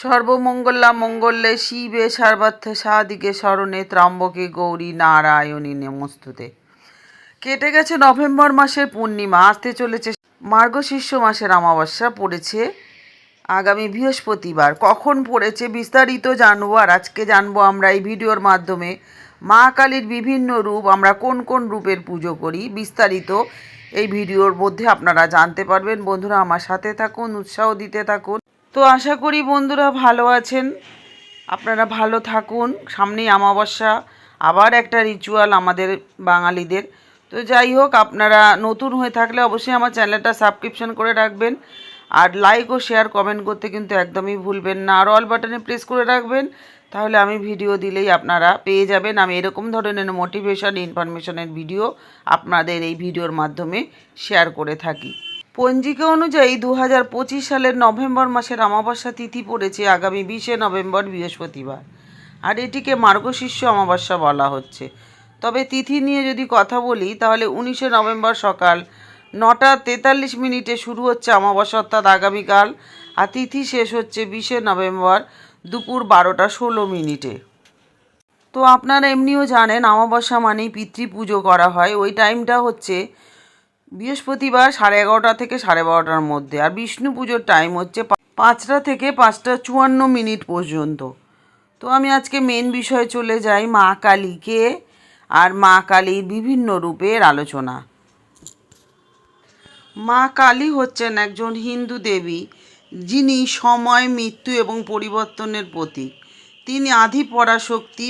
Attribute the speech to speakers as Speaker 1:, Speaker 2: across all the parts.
Speaker 1: সর্বমঙ্গলা মঙ্গলে শিবে সর্বার্থ সাদিকে স্মরণে ত্রম্বকে গৌরী নারায়ণী নমস্তুতে। কেটে গেছে নভেম্বর মাসের পূর্ণিমা, আসতে চলেছে মার্গশীর্ষ মাসের অমাবস্যা, পড়েছে আগামী বৃহস্পতিবার। কখন পড়েছে বিস্তারিত জানব, আর আজকে জানব আমরা এই ভিডিওর মাধ্যমে মা কালীর বিভিন্ন রূপ, আমরা কোন কোন রূপের পুজো করি, বিস্তারিত এই ভিডিওর মধ্যে আপনারা জানতে পারবেন। বন্ধুরা, আমার সাথে থাকুন, উৎসাহ দিতে থাকুন। তো আশা করি বন্ধুরা ভালো আছেন। আপনারা ভালো থাকুন। সামনেই অমাবস্যা, আবার একটা রিচুয়াল আমাদের বাঙালিদের। তো যাই হোক, আপনারা নতুন হয়ে থাকলে অবশ্যই আমার চ্যানেলটা সাবস্ক্রিপশন করে রাখবেন। আর লাইক ও শেয়ার কমেন্ট করতে কিন্তু একদমই ভুলবেন না। আর অল বাটনে প্রেস করে রাখবেন, তাহলে আমি ভিডিও দিলেই আপনারা পেয়ে যাবেন। আমি এরকম ধরনের মোটিভেশন ইনফরমেশনের ভিডিও আপনাদের এই ভিডিওর মাধ্যমে শেয়ার করে থাকি। পঞ্জিকা অনুযায়ী দু হাজার পঁচিশ সালের নভেম্বর মাসের অমাবস্যা তিথি পড়েছে আগামী বিশে নভেম্বর বৃহস্পতিবার। আর এটিকে মার্গশীর্ষ অমাবস্যা বলা হচ্ছে। তবে তিথি নিয়ে যদি কথা বলি, তাহলে উনিশে নভেম্বর সকাল নটা তেতাল্লিশ মিনিটে শুরু হচ্ছে অমাবস্যা, অর্থাৎ আগামীকাল। আর তিথি শেষ হচ্ছে বিশে নভেম্বর দুপুর বারোটা ষোলো মিনিটে। তো আপনারা এমনিও জানেন, অমাবস্যা মানেই পিতৃ পুজো করা হয়। ওই টাইমটা হচ্ছে বৃহস্পতিবার সাড়ে এগারোটা থেকে সাড়ে বারোটার মধ্যে। আর বিষ্ণু পুজোর টাইম হচ্ছে পাঁচটা থেকে পাঁচটা চুয়ান্ন মিনিট পর্যন্ত। তো আমি আজকে মেন বিষয়ে চলে যাই মা কালীকে আর মা কালীর বিভিন্ন রূপের আলোচনা। মা কালী হচ্ছেন একজন হিন্দু দেবী, যিনি সময়, মৃত্যু এবং পরিবর্তনের প্রতীক। তিনি আদি পরাশক্তি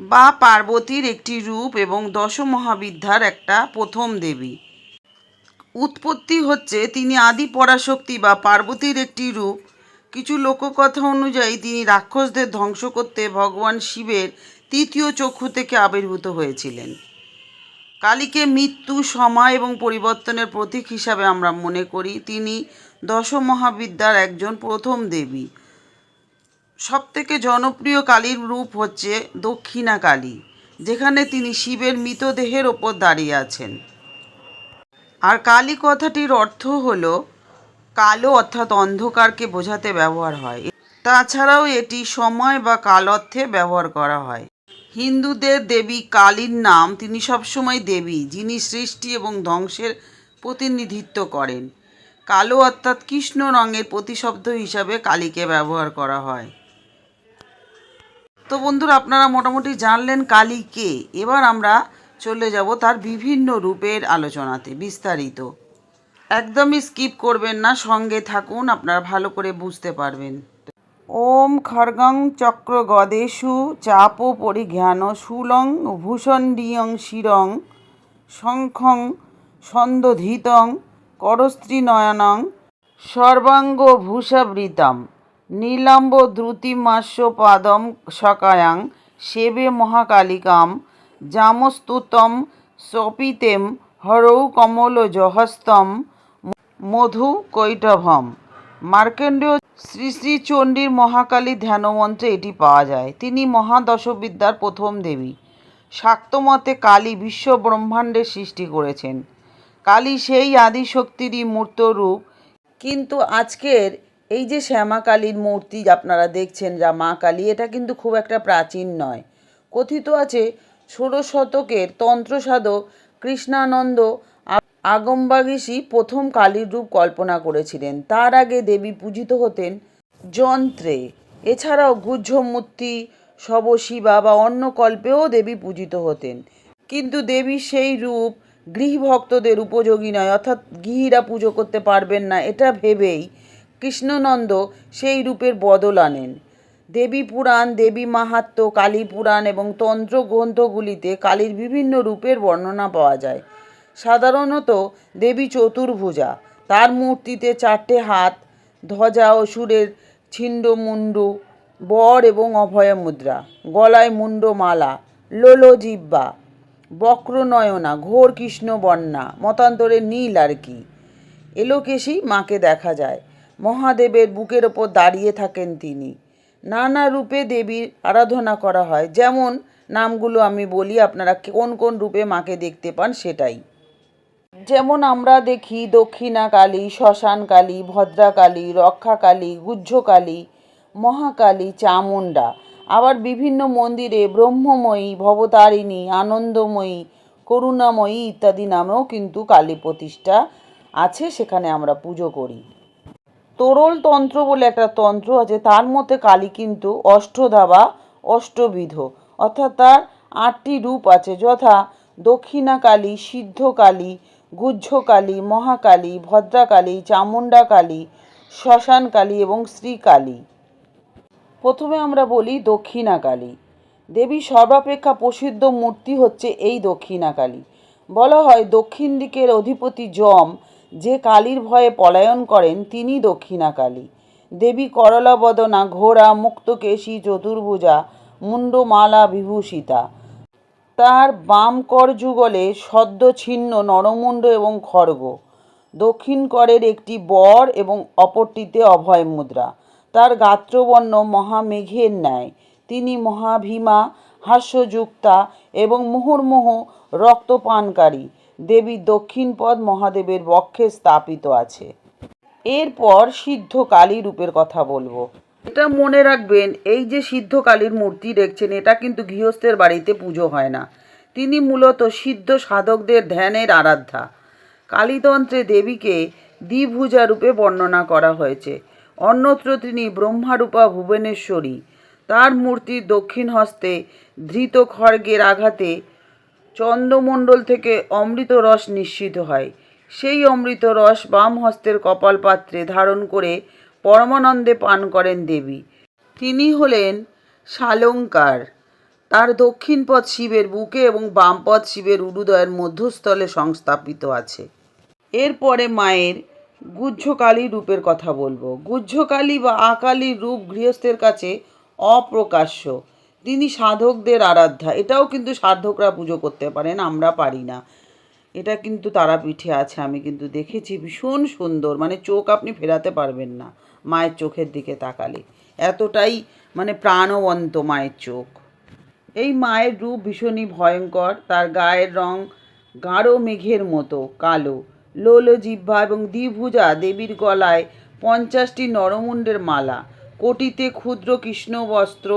Speaker 1: বা পার্বতীর একটি রূপ এবং দশ মহাবিদ্যার একটা প্রথম দেবী। উৎপত্তি হচ্ছে তিনি আদি পরাশক্তি বা পার্বতীর একটি রূপ। কিছু লোককথা অনুযায়ী তিনি রাক্ষসদের ধ্বংস করতে ভগবান শিবের তৃতীয় চক্ষু থেকে আবির্ভূত হয়েছিলেন। কালীকে মৃত্যু সময় এবং পরিবর্তনের প্রতীক হিসাবে আমরা মনে করি। তিনি দশ মহাবিদ্যার একজন প্রথম দেবী। সবথেকে জনপ্রিয় কালীর রূপ হচ্ছে দক্ষিণা কালী, যেখানে তিনি শিবের মৃতদেহের ওপর দাঁড়িয়ে আছেন। আর কালী কথাটির অর্থ হল, কালো অর্থাৎ অন্ধকারকে বোঝাতে ব্যবহার হয়। তাছাড়াও এটি সময় বা কাল অর্থে ব্যবহার করা হয়। হিন্দুদের দেবী কালীর নাম তিনি সবসময় দেবী, যিনি সৃষ্টি এবং ধ্বংসের প্রতিনিধিত্ব করেন। কালো অর্থাৎ কৃষ্ণ রঙের প্রতিশব্দ হিসাবে কালীকে ব্যবহার করা হয়। তো বন্ধুরা, আপনারা মোটামুটি জানলেন কালী কে। এবার আমরা চলে যাব তার বিভিন্ন রূপের আলোচনাতে, বিস্তারিত। একদমই স্কিপ করবেন না, সঙ্গে থাকুন, আপনারা ভালো করে বুঝতে পারবেন। ওম খর্গং চক্র গদেশু চাপ পরিজ্ঞান সুলং ভূষণ্ডিয়ং শিরং শঙ্খং সন্দধিতং করস্ত্রীনয়নং সর্বাঙ্গ ভূষাবৃতম নীলাম্ব দ্রুতিমাস্য পাদম সকায়াং সেবে মহাকালিকাম জামস্তুতম সপিতেম হরৌ কমল কমলজহস্তম মধু কৈটভম মার্কেন্ডীয় শ্রী শ্রী চণ্ডীর মহাকালী ধ্যানমন্ত্রে এটি পাওয়া যায়। তিনি মহাদশবিদ্যার প্রথম দেবী। শাক্তমতে কালী বিশ্ব ব্রহ্মাণ্ডের সৃষ্টি করেছেন। কালী সেই আদিশক্তিরই মূর্ত রূপ। কিন্তু আজকের এই যে শ্যামা কালীর মূর্তি আপনারা দেখছেন যা মা কালী, এটা কিন্তু খুব একটা প্রাচীন নয়। কথিত আছে ষোড়শ শতকের তন্ত্রসাধক কৃষ্ণানন্দ আ- প্রথম কালীর রূপ কল্পনা করেছিলেন। তার আগে দেবী পূজিত হতেন যন্ত্রে। এছাড়াও গুহ্যমূর্তি, শবশিবা বা অন্য কল্পেও দেবী পূজিত হতেন। কিন্তু দেবীর সেই রূপ গৃহভক্তদের উপযোগী নয়, অর্থাৎ গৃহীরা পুজো করতে পারবেন না, এটা ভেবেই কৃষ্ণনন্দ সেই রূপের বদল আনেন। দেবী পুরাণ, দেবী মাহাত্ম্য, কালী পুরাণ এবং তন্ত্র গ্রন্থগুলিতে কালীর বিভিন্ন রূপের বর্ণনা পাওয়া যায়। সাধারণত দেবী চতুর্ভুজা, তার মূর্তিতে চারটে হাত, ধ্বজা অসুরের ছিন্ডমুন্ডু বর এবং অভয় মুদ্রা, গলায় মুন্ডমালা লোলো জিব্বা বক্রনয়না, ঘোর কৃষ্ণ বন্যা মতান্তরে নীল আর কি। এলোকেশি মাকে দেখা যায়। মহাদেবের বুকের ওপর দাঁড়িয়ে থাকেন তিনি। নানা রূপে দেবীর আরাধনা করা হয়। যেমন নামগুলো আমি বলি, আপনারা কোন কোন রূপে মাকে দেখতে পান সেটাই। যেমন আমরা দেখি দক্ষিণা কালী, শ্মশান কালী, ভদ্রা কালী, রক্ষা কালী, গুহ্য কালী মহাকালী চামুণ্ডা। আবার বিভিন্ন মন্দিরে ব্রহ্মময়ী, ভবতারিণী, আনন্দময়ী, করুণাময়ী ইত্যাদি নামেও কিন্তু কালী প্রতিষ্ঠা আছে, সেখানে আমরা পুজো করি। তোরল তন্ত্র বলে একটা তন্ত্র আছে, তার মধ্যে কালী কিন্তু অষ্টধা বা অষ্টবিধ, অর্থাৎ তার আটটি রূপ আছে, যথা দক্ষিণা কালী সিদ্ধ কালী গুহ্য কালী মহাকালী, ভদ্রাকালী চামুণ্ডা কালী শ্মশান কালী এবং শ্রীকালী। প্রথমে আমরা বলি দক্ষিণা কালী দেবী সর্বাপেক্ষা প্রসিদ্ধ মূর্তি হচ্ছে এই দক্ষিণা কালী বলা হয় দক্ষিণ দিকের অধিপতি যম যে কালীর ভয়ে পলায়ন করেন তিনি দক্ষিণা কালী দেবী করলাবদনা, ঘোড়া, মুক্তকেশী, চতুর্ভুজা মুন্ডমালা বিভূষিতা। তার বাম কর যুগলে সদ্য ছিন্ন নরমুণ্ড এবং খড়গ। দক্ষিণ করের একটি বর এবং অপরটিতে অভয় মুদ্রা। তার গাত্রবর্ণ মহামেঘের ন্যায়। তিনি মহাভীমা, হাস্যযুক্তা এবং মুহুর্মুহু রক্তপানকারী। দেবীর দক্ষিণ পদ মহাদেবের বক্ষে স্থাপিত আছে। এরপর সিদ্ধ কালী রূপের কথা বলব। এটা মনে রাখবেন, এই যে সিদ্ধ কালীর মূর্তি দেখছেন, এটা কিন্তু গৃহস্থের বাড়িতে পুজো হয় না। তিনি মূলত সিদ্ধ সাধকদের ধ্যানের আরাধ্যা। কালীতন্ত্রে দেবীকে দ্বিভুজা রূপে বর্ণনা করা হয়েছে। অন্যত্র তিনি ব্রহ্মারূপা ভুবনেশ্বরী। তার মূর্তির দক্ষিণ হস্তে ধৃত খড়গের আঘাতে চন্দ্রমণ্ডল থেকে অমৃত রস নিঃসৃত হয়। সেই অমৃত রস বাম হস্তের কপাল পাত্রে ধারণ করে পরমানন্দে পান করেন দেবী। তিনি হলেন শালঙ্কার তার দক্ষিণ পদ শিবের বুকে এবং বাম পদ শিবের উরুদয়ের মধ্যস্থলে সংস্থাপিত আছে। এরপরে মায়ের গুহ্যকালী রূপের কথা বলব। গুহ্যকালী বা আকালীর রূপ গৃহস্থের কাছে অপ্রকাশ্য। তিনি সাধকদের আরাধ্যা। এটাও কিন্তু সাধকরা পুজো করতে পারেন, আমরা পারি না। এটা কিন্তু তারাপীঠে আছে, আমি কিন্তু দেখেছি, ভীষণ সুন্দর। মানে চোখ আপনি ফেরাতে পারবেন না মায়ের চোখের দিকে তাকালে। এতটাই মানে প্রাণবন্ত মায়ের চোখ। এই মায়ের রূপ ভীষণই ভয়ঙ্কর, তার গায়ের রং গাঢ় মেঘের মতো, কালো। লোল, জিহ্বা এবং দ্বিভুজা দেবীর গলায় পঞ্চাশটি নরমুণ্ডের মালা। কোটিতে ক্ষুদ্র কৃষ্ণ বস্ত্র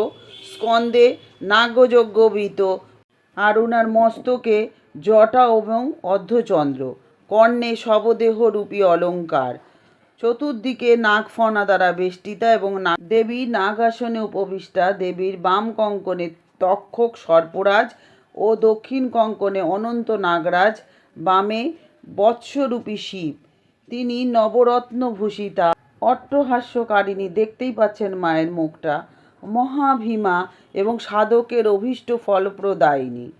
Speaker 1: স্কন্দে নাগযজ্ঞবিত আর ওনার মস্তকে জটা এবং অর্ধচন্দ্র, কর্ণে শবদেহ রূপী অলঙ্কার। চতুর্দিকে নাগফনা দ্বারা বেষ্টিতা এবং দেবী নাগাসনে উপবিষ্টা। দেবীর বাম কঙ্কনে তক্ষক সর্পরাজ ও দক্ষিণ কঙ্কনে অনন্ত নাগরাজ, বামে বৎসরূপী শিব। তিনি নবরত্নভূষিতা। অট্টহাস্যকারিণী, দেখতেই পাচ্ছেন মায়ের মুখটা। মহাভীমা এবং সাধকের অভীষ্ট ফলপ্রদায়িনী।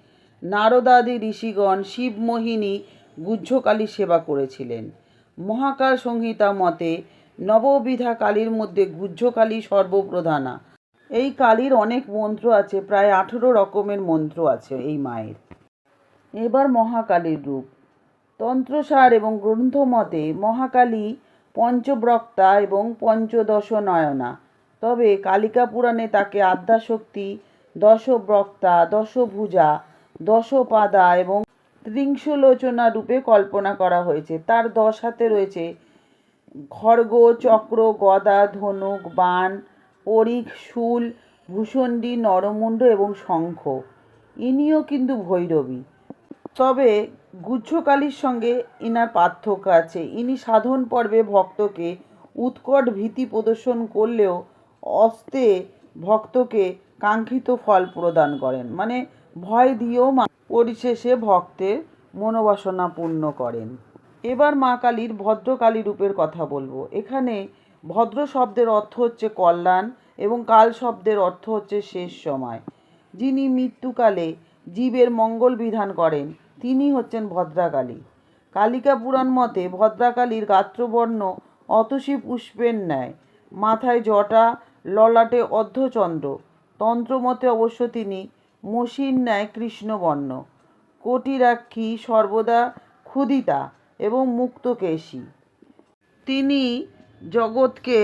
Speaker 1: নারদাদি ঋষিগণ শিবমোহিনী গুহ্যকালী সেবা করেছিলেন। মহাকাল সংহিতা মতে নববিধা কালীর মধ্যে গুহ্যকালী সর্বপ্রধানা। এই কালীর অনেক মন্ত্র আছে, প্রায় আঠেরো রকমের মন্ত্র আছে এই মায়ের। এবার মহাকালীর রূপ। তন্ত্রসার এবং গ্রন্থমতে মহাকালী পঞ্চব্রক্তা এবং পঞ্চদশ নয়না তবে কালিকা পুরাণে তাকে আদ্যাশক্তি, দশব্রক্তা, দশভুজা, দশপাদা এবং ত্রিংশলোচনা রূপে কল্পনা করা হয়েছে। তার দশ হাতে রয়েছে খড়গ, চক্র, গদা, ধনুক, বাণ, পরিখ, শূল, ভূষণ্ডী, নরমুণ্ড এবং শঙ্খ। ইনিও কিন্তু ভৈরবী। তবে গুহ্যকালীর সঙ্গে ইনার পার্থক্য আছে। ইনি সাধন পর্বে ভক্তকে উৎকট ভীতি প্রদর্শন করলেও অস্তে ভক্তকে কাঙ্ক্ষিত ফল প্রদান করেন। মানে ভয় দিয়েও মা- পরিশেষে ভক্তের মনোবাসনা পূর্ণ করেন। এবার মা কালীর ভদ্রকালী রূপের কথা বলব। এখানে ভদ্র শব্দের অর্থ হচ্ছে কল্যাণ এবং কাল শব্দের অর্থ হচ্ছে শেষ সময়। যিনি মৃত্যুকালে জীবের মঙ্গল বিধান করেন, তিনি হচ্ছেন ভদ্রাকালী। কালিকা পুরাণ মতে ভদ্রাকালীর গাত্রবর্ণ অতসী পুষ্পের ন্যায়। মাথায় জটা ললাটে অর্ধচন্দ্র। তন্ত্রমতে অবশ্য তিনি মসির ন্যায় কৃষ্ণবর্ণ। কোটিরাক্ষী সর্বদা ক্ষুদিতা এবং মুক্তকেশী। তিনি জগৎকে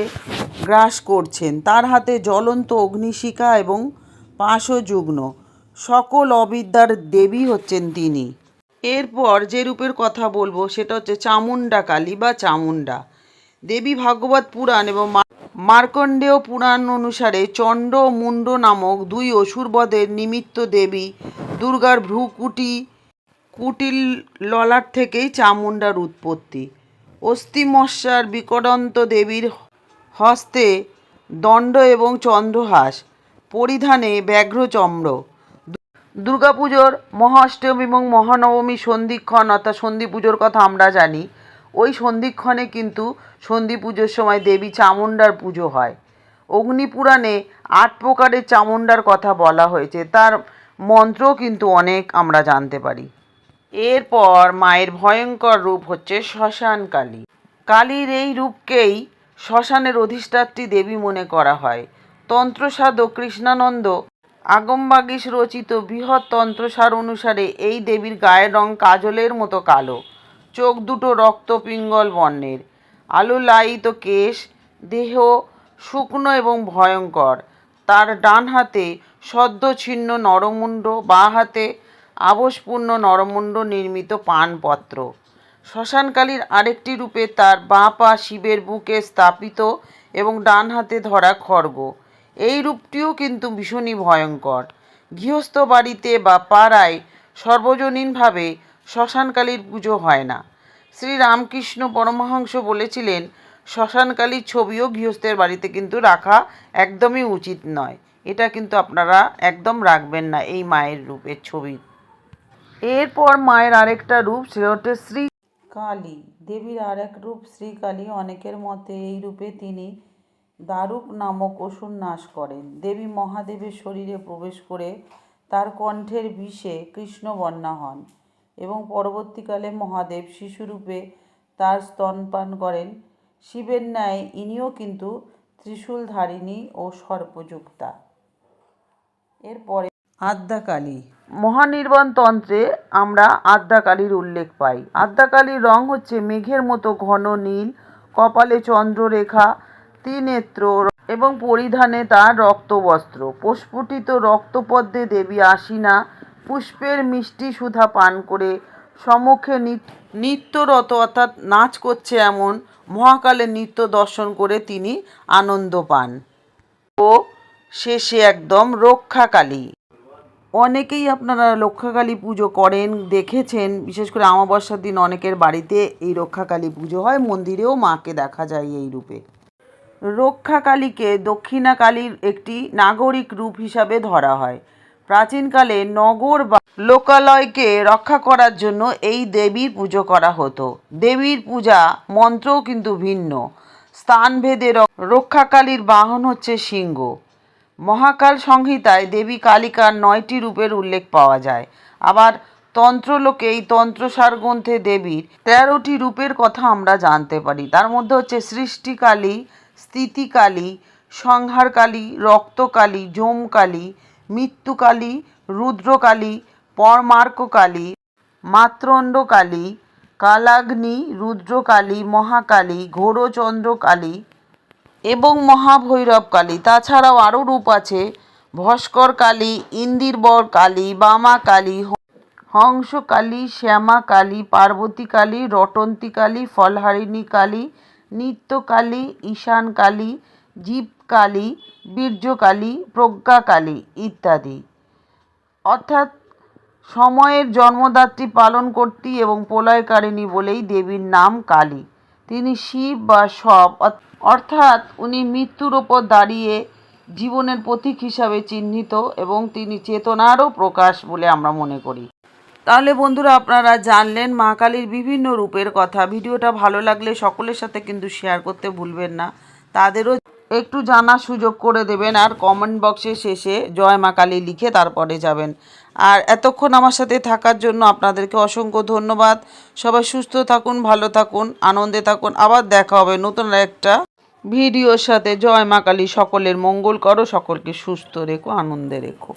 Speaker 1: গ্রাস করছেন। তার হাতে জ্বলন্ত অগ্নিশিখা এবং পাশযুগ্ন সকল অবিদ্যার দেবী হচ্ছেন তিনি। এরপর যে রূপের কথা বলব, সেটা হচ্ছে চামুণ্ডা কালী বা চামুণ্ডা। দেবী ভাগবত পুরাণ এবং মার্কণ্ডেয় পুরাণ অনুসারে চণ্ড মুণ্ড নামক দুই অসুরবধের নিমিত্ত দেবী দুর্গার ভ্রুকুটি কুটিল ললাট থেকেই চামুণ্ডার উৎপত্তি। অস্থিমস্যার বিকটন্ত দেবীর হস্তে দণ্ড এবং চন্দ্রহাস, পরিধানে ব্যাঘ্রচম্র। দুর্গাপুজোর মহাষ্টমী এবং মহানবমী সন্ধিক্ষণ অর্থাৎ সন্ধি পুজোর কথা আমরা জানি। ওই সন্ধিক্ষণে কিন্তু সন্ধি পুজোর সময় দেবী চামুণ্ডার পুজো হয়। অগ্নিপুরাণে আট প্রকারের চামুণ্ডার কথা বলা হয়েছে, তার মন্ত্রও কিন্তু অনেক আমরা জানতে পারি। এরপর মায়ের ভয়ঙ্কর রূপ হচ্ছে শ্মশান কালী। কালীর এই রূপকেই শ্মশানের অধিষ্ঠাত্রী দেবী মনে করা হয়। তন্ত্রসাধক কৃষ্ণানন্দ আগমবাগীশ রচিত বৃহৎ তন্ত্রসার অনুসারে এই দেবীর গায়ের রং কাজলের মতো কালো। চোখ দুটো রক্ত পিঙ্গল বর্ণের। আলু লায়িত কেশ, দেহ শুকনো এবং ভয়ঙ্কর। তার ডান হাতে সদ্য ছিন্ন নরমুণ্ড, বাঁ হাতে আবশপূর্ণ নরমুণ্ড নির্মিত পানপত্র। শ্মশানকালীর আরেকটি রূপে তার বাঁ পা শিবের বুকে স্থাপিত এবং ডান হাতে ধরা খড়গ। এই রূপটিও কিন্তু ভীষণই ভয়ঙ্কর। গৃহস্থ বাড়িতে বা পাড়ায় সর্বজনীনভাবে শ্মশানকালীর পুজো হয় না। শ্রী রামকৃষ্ণ পরমহংস বলেছিলেন শ্মশানকালীর ছবিও গৃহস্থের বাড়িতে কিন্তু রাখা একদমই উচিত নয়। এটা কিন্তু আপনারা একদম রাখবেন না এই মায়ের রূপের ছবি। এরপর মায়ের আরেকটা রূপ সেটা হচ্ছে শ্রী কালী দেবীর আর এক রূপ শ্রীকালী। অনেকের মতে এই রূপে তিনি দারুক নামক অসুর নাশ করেন। দেবী মহাদেবের শরীরে প্রবেশ করে তার কণ্ঠের বিষে কৃষ্ণবর্ণা হন। এবং পরবর্তীকালে মহাদেব শিশুরূপে তার স্তনপান করেন। শিবের ন্যায় ইনিও কিন্তু ত্রিশূলধারিণী ও সর্পযুক্তা। এরপরে আদ্যাকালী। মহানির্বাণ তন্ত্রে আমরা আদ্যাকালীর উল্লেখ পাই। আদ্যাকালীর রং হচ্ছে মেঘের মতো ঘন নীল, কপালে চন্দ্ররেখা, ত্রিনেত্র এবং পরিধানে তার রক্তবস্ত্র। প্রস্ফুটিত রক্তপদ্মে দেবী আসিনা পুষ্পের মিষ্টি সুধা পান করে নিত- নৃত্যরত অর্থাৎ নাচ করছে এমন মহাকালের নৃত্য দর্শন করে তিনি আনন্দ পান। ও শেষে একদম রক্ষাকালী। অনেকেই আপনারা রক্ষাকালী পুজো করেন, দেখেছেন, বিশেষ করে অমাবস্যার দিন অনেকের বাড়িতে এই রক্ষাকালী পুজো হয়, মন্দিরেও মাকে দেখা যায় এই রূপে। রক্ষাকালীকে দক্ষিণাকালীর একটি নাগরিক রূপ হিসাবে ধরা হয়। প্রাচীনকালে নগর বা লোকালয়কে রক্ষা করার জন্য এই দেবীর পুজো করা হতো। দেবীর পূজা মন্ত্রও কিন্তু ভিন্ন। স্থানভেদে রক্ষাকালীর বাহন হচ্ছে সিংহ। মহাকাল সংহিতায় দেবী কালিকার নয়টি রূপের উল্লেখ পাওয়া যায়। আবার তন্ত্রলোকে এই তন্ত্রসার গ্রন্থে দেবীর তেরোটি রূপের কথা আমরা জানতে পারি। তার মধ্যে হচ্ছে সৃষ্টিকালী, স্থিতিকালী, সংহারকালী, রক্তকালী, যমকালী মৃত্যুকালী, রুদ্রকালী, পরমার্ককালী মাত্রণ্ডকালী কালাগ্নি, রুদ্রকালী, মহাকালী, ঘোরচন্দ্রকালী এবং মহাভৈরব কালী তাছাড়াও আরও রূপ আছে ভাস্কর কালী ইন্দিরবর কালী বামা কালী হ- হংস কালী শ্যামা কালী পার্বতী কালী রটন্তী কালী ফলহারিণী কালী নিত্য কালী ঈশান কালী জীব কালী বীর্য কালী প্রজ্ঞা কালী ইত্যাদি। অর্থাৎ সময়ের জন্মদাত্রী পালন কর্তী এবং প্রলয়কারিণী বলেই দেবীর নাম কালী। তিনি শিব বা সব, অর্থাৎ উনি মৃত্যুর ওপর দাঁড়িয়ে জীবনের প্রতীক হিসাবে চিহ্নিত এবং তিনি চেতনারও প্রকাশ বলে আমরা মনে করি। তাহলে বন্ধুরা, আপনারা জানলেন মা কালীর বিভিন্ন রূপের কথা। ভিডিওটা ভালো লাগলে সকলের সাথে কিন্তু শেয়ার করতে ভুলবেন না। তাদেরও একটু জানার সুযোগ করে দেবেন আর কমেন্ট বক্সে শেষে জয় মা কালী লিখে তারপরে যাবেন। আর এতক্ষণ আমার সাথে থাকার জন্য আপনাদেরকে অসংখ্য ধন্যবাদ। সবাই সুস্থ থাকুন, ভালো থাকুন, আনন্দে থাকুন। আবার দেখা হবে নতুন একটা ভিডিওর সাথে। জয় মা কালী, সকলের মঙ্গল করো, সকলকে সুস্থ রেখো, আনন্দে রেখো।